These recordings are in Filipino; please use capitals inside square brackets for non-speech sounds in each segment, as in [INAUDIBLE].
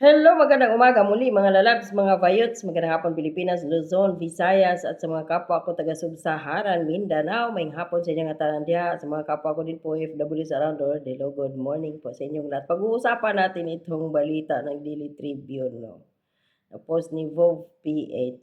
Hello, magandang umaga muli mga lalabs, mga vayots, magandang hapon Pilipinas, Luzon, Visayas at sa mga kapwa ko taga Sub-Saharan, Mindanao, may hapon sa inyong atanan diha, sa mga kapwa ko din po OFWs around the world, good morning po sa inyong lahat. Pag-uusapan natin itong balita ng Daily Tribune, no? Na-post ni Vov PH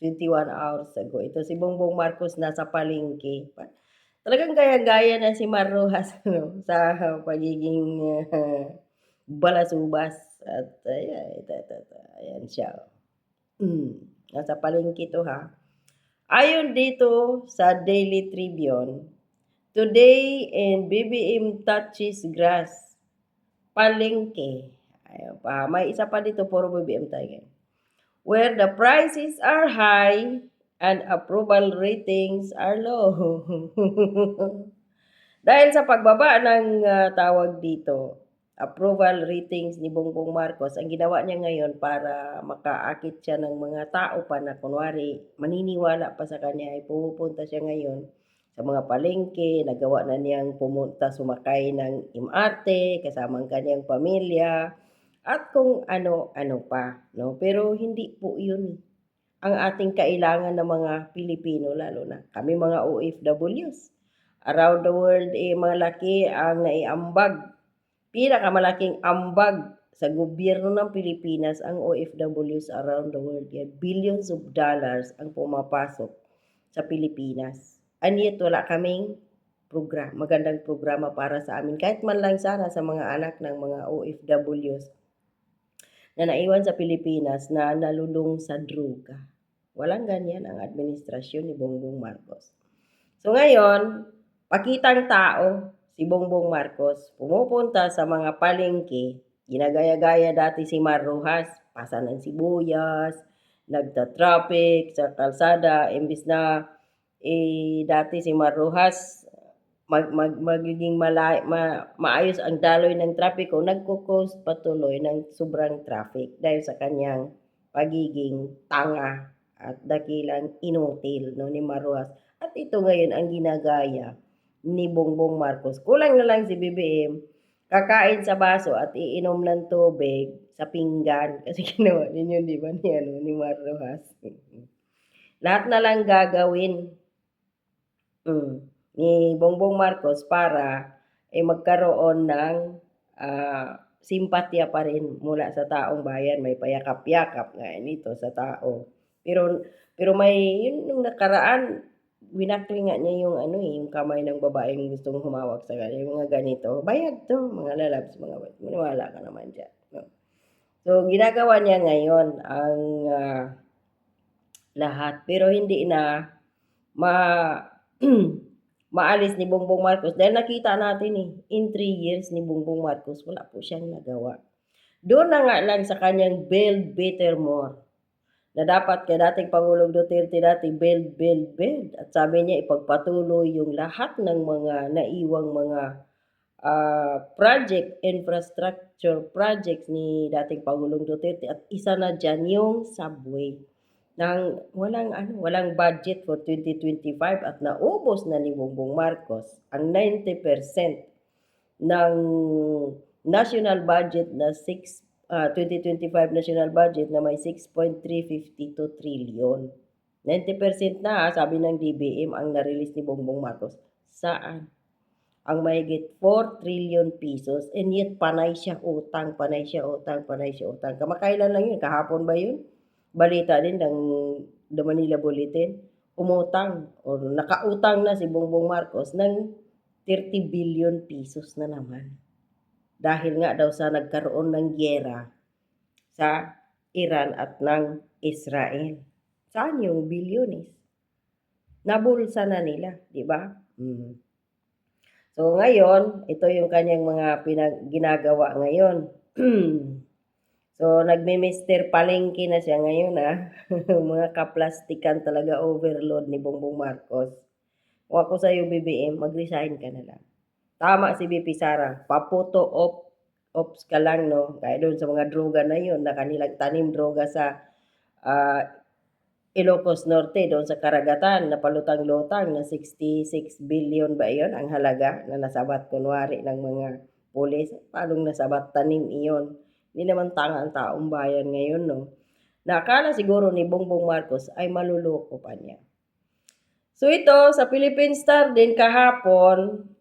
21 hours ago. Ito si Bongbong Marcos nasa palengke. Pa- Talagang gaya-gaya na si Mar Rojas [LAUGHS] no? sa pagiging uh, [LAUGHS] balasubas. At ayan, ito, ito, ito. ayan siya. Mm. Nasa palengke to ha. Ayon dito sa Daily Tribune, Today in BBM touches grass. Palengke. Ayun pa. May isa pa dito, puro BBM tayo. Where the prices are high and approval ratings are low. [LAUGHS] Dahil sa pagbaba ng ah, tawag dito, approval ratings ni Bongbong Marcos, ang ginawa niya ngayon para makaakit siya ng mga tao pa na kunwari maniniwala pa sa kanya ay pumupunta siya ngayon sa mga palengke, nagawa na niyang pumunta sumakay ng MRT kasama ang kanyang pamilya at kung ano-ano pa, no? Pero hindi po 'yun ang ating kailangan ng mga Pilipino lalo na kami mga OFWs. Around the world eh malaki ang naiambag pinakamalaking ambag sa gobyerno ng Pilipinas ang OFWs around the world. Yan, billions of dollars ang pumapasok sa Pilipinas. And yet, wala kaming program, magandang programa para sa amin. Kahit man lang sana sa mga anak ng mga OFWs na naiwan sa Pilipinas na nalulung sa droga. Walang ganyan ang administrasyon ni Bongbong Marcos. So ngayon, pakitang tao, si Bongbong Marcos, pumupunta sa mga palengke, ginagaya-gaya dati si Mar Rojas, pasa ng sibuyas, nagta-traffic sa kalsada, imbis na eh, dati si Mar Rojas, mag, mag, magiging malay, ma, maayos ang daloy ng trapiko, nagkukos patuloy ng sobrang traffic dahil sa kanyang pagiging tanga at dakilang inutil no, ni Mar Rojas. At ito ngayon ang ginagaya ni Bongbong Marcos. Kulang na lang si BBM, kakain sa baso at iinom ng tubig sa pinggan. [LAUGHS] Kasi ginawa din yun, di ba, ni, ano, ni Mar Rojas. [LAUGHS] Lahat na lang gagawin mm, ni Bongbong Marcos para eh, magkaroon ng ah, simpatya pa rin mula sa taong bayan. May payakap-yakap nga nito sa tao. Pero pero may yun nung nakaraan winakli nga niya yung ano eh, yung kamay ng babaeng gustong humawak sa kanya, yung mga ganito. Bayad to, mga lalabs, mga bayad. Maniwala ka naman dyan. No? So, ginagawa niya ngayon ang ah, lahat. Pero hindi na ma [CLEARS THROAT] maalis ni Bongbong Marcos. Dahil nakita natin eh, in 3 years ni Bongbong Marcos, wala po siyang nagawa. Doon na nga lang sa kanyang build better more na dapat kay dating Pangulong Duterte dati build, build, build. At sabi niya ipagpatuloy yung lahat ng mga naiwang mga uh, project, infrastructure projects ni dating Pangulong Duterte at isa na dyan yung subway nang walang ano, walang budget for 2025 at naubos na ni Bongbong Marcos ang 90% ng national budget na 6 uh, 2025 national budget na may 6.352 trillion. 90% na, sabi ng DBM, ang na-release ni Bongbong Marcos. Saan? Ang mahigit 4 trillion pesos and yet panay siya utang, panay siya utang, panay siya utang. Kamakailan lang yun, kahapon ba yun? Balita din ng The Manila Bulletin, umutang o nakautang na si Bongbong Marcos ng 30 billion pesos na naman dahil nga daw sa nagkaroon ng gyera sa Iran at ng Israel. Saan yung bilyones? Nabulsa na nila, di ba? Mm. So ngayon, ito yung kanyang mga pinag ginagawa ngayon. [CLEARS THROAT] so nagme-mister palengke na siya ngayon ah. [LAUGHS] mga kaplastikan talaga overload ni Bongbong Marcos. Kung ako sa iyo BBM, mag-resign ka na lang. Tama si BP Sara, paputo op ops ka lang no. Kaya doon sa mga droga na yun, na kanilang tanim droga sa uh, Ilocos Norte, doon sa Karagatan, na palutang-lutang na 66 billion ba iyon ang halaga na nasabat kunwari ng mga pulis. Paano nasabat tanim iyon? Hindi naman tanga ang taong bayan ngayon, no? Na akala siguro ni Bongbong Marcos ay maluloko pa niya. So ito, sa Philippine Star din kahapon,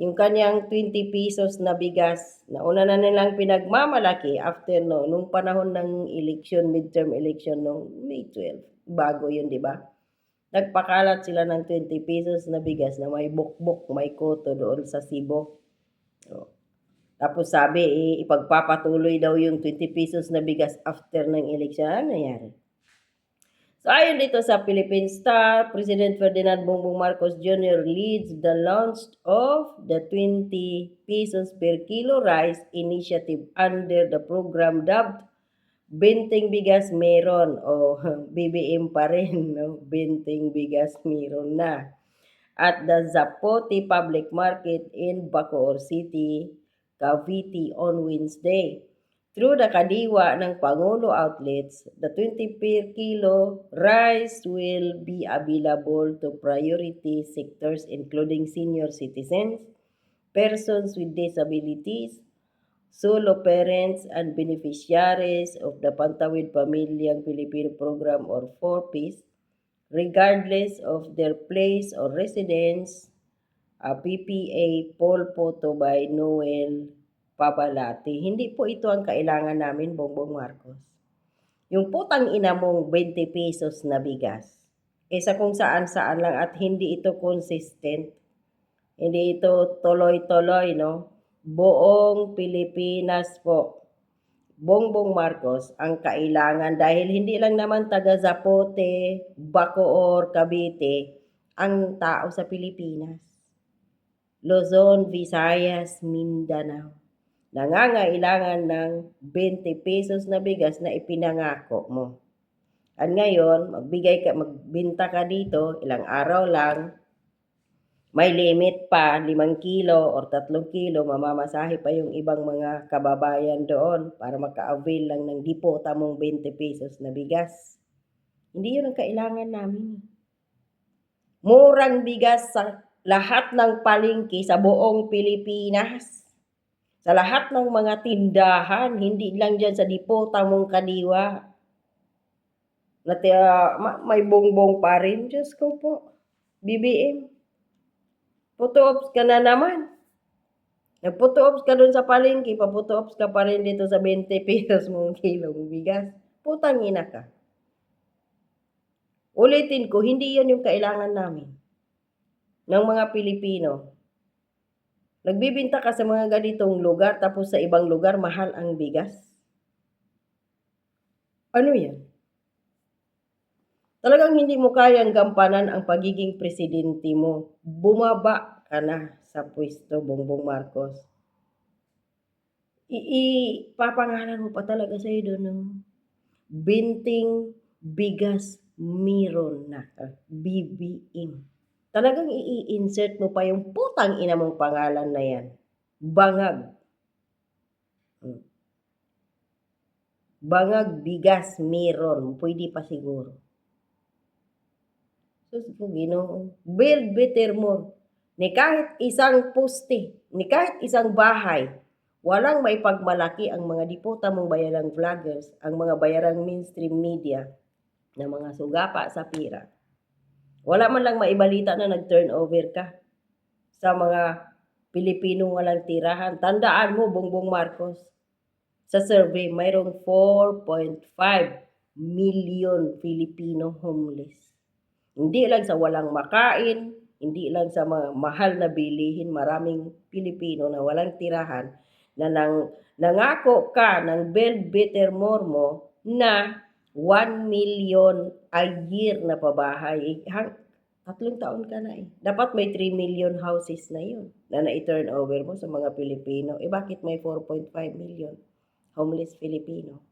yung kanyang 20 pesos na bigas, na una na nilang pinagmamalaki after no, nung panahon ng election, midterm election nung May 12. Bago yun, di ba? Nagpakalat sila ng 20 pesos na bigas na may bukbok, may koto doon sa Cebu. So, tapos sabi, eh, ipagpapatuloy daw yung 20 pesos na bigas after ng election. Ano nangyari? So ayon dito sa Philippine Star, President Ferdinand Bongbong Marcos Jr. leads the launch of the 20 pesos per kilo rice initiative under the program dubbed Benting Bigas Meron o [LAUGHS] BBM pa rin, no? Benting Bigas Meron na. At the Zapote Public Market in Bacoor City, Cavite on Wednesday. Through the Kadiwa ng Pangulo outlets, the 20 per kilo rice will be available to priority sectors including senior citizens, persons with disabilities, solo parents and beneficiaries of the Pantawid Pamilyang Pilipino Program or 4PIS, regardless of their place or residence, a PPA poll photo by Noel Pabalati. Hindi po ito ang kailangan namin, Bongbong Marcos. Yung putang ina mong 20 pesos na bigas, isa kung saan saan lang at hindi ito consistent. Hindi ito tuloy-tuloy, no? Buong Pilipinas po. Bongbong Marcos ang kailangan dahil hindi lang naman taga Zapote, Bacoor, Cavite ang tao sa Pilipinas. Luzon, Visayas, Mindanao nangangailangan ng 20 pesos na bigas na ipinangako mo. At ngayon, magbigay ka, magbinta ka dito, ilang araw lang, may limit pa, 5 kilo or 3 kilo, mamamasahe pa yung ibang mga kababayan doon para maka-avail lang ng dipota mong 20 pesos na bigas. Hindi yun ang kailangan namin. Murang bigas sa lahat ng palengke sa buong Pilipinas sa lahat ng mga tindahan, hindi lang dyan sa dipota mong kadiwa. Na uh, may bongbong pa rin. Diyos ko po. BBM. Photo ops ka na naman. Nagphoto ops ka dun sa palengke, paputo ops ka pa rin dito sa 20 [LAUGHS] pesos mong kilong bigas. Putang ina ka. Ulitin ko, hindi yan yung kailangan namin ng mga Pilipino. Nagbibinta ka sa mga ganitong lugar tapos sa ibang lugar mahal ang bigas. Ano yan? Talagang hindi mo kayang gampanan ang pagiging presidente mo. Bumaba ka na sa pwesto, Bongbong Marcos. Ipapangalan mo pa talaga sa iyo doon. No? Binting bigas miron na. BBM talagang i-insert mo pa yung putang ina mong pangalan na yan. Bangag. Hmm. Bangag, bigas, meron. Pwede pa siguro. Sus ko, ginoo. Build better more. Ni kahit isang poste, ni kahit isang bahay, walang may pagmalaki ang mga dipota mong bayarang vloggers, ang mga bayarang mainstream media, na mga sugapa sa pira wala man lang maibalita na nag-turnover ka sa mga Pilipino walang tirahan. Tandaan mo, Bongbong Marcos, sa survey, mayroong 4.5 million Filipino homeless. Hindi lang sa walang makain, hindi lang sa mga mahal na bilihin, maraming Pilipino na walang tirahan na nang, nangako ka ng Bell Better More mo na 1 million a year na pabahay. Hang, tatlong taon ka na eh. Dapat may 3 million houses na yun na na-turn over mo sa mga Pilipino. Eh bakit may 4.5 million homeless Filipino?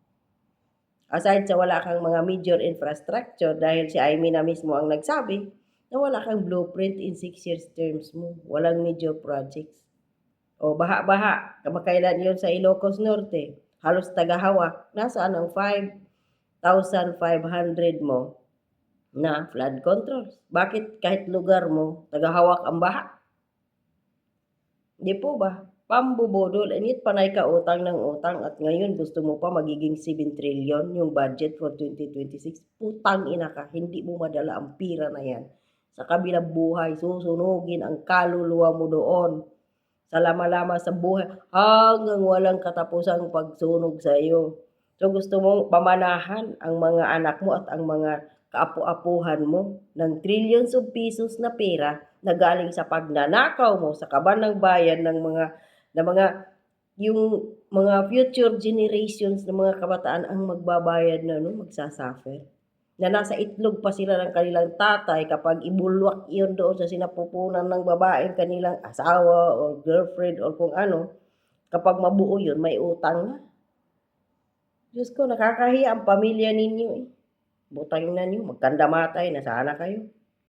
Aside sa wala kang mga major infrastructure dahil si Amy na mismo ang nagsabi na wala kang blueprint in 6 years terms mo. Walang major projects. O baha-baha, kamakailan yun sa Ilocos Norte. Halos tagahawak. Nasaan ang 5 1,500 mo na flood controls. Bakit kahit lugar mo, tagahawak ang baha? Di po ba? Pambubudol, init panay ka utang ng utang at ngayon gusto mo pa magiging 7 trillion yung budget for 2026. Putang ina ka, hindi mo madala ang pira na yan. Sa kabilang buhay, susunugin ang kaluluwa mo doon. Sa lama-lama sa buhay, hanggang walang katapusang pagsunog sa iyo. So gusto mong pamanahan ang mga anak mo at ang mga kaapu-apuhan mo ng trillions of pesos na pera na galing sa pagnanakaw mo sa kaban ng bayan ng mga na mga yung mga future generations ng mga kabataan ang magbabayad na no, magsasuffer. Na nasa itlog pa sila ng kanilang tatay kapag ibulwak yun doon sa sinapupunan ng babaeng kanilang asawa or girlfriend or kung ano, kapag mabuo yun, may utang na. Diyos ko, nakakahiya ang pamilya ninyo eh. Butang na niyo, magkandamatay na sana kayo.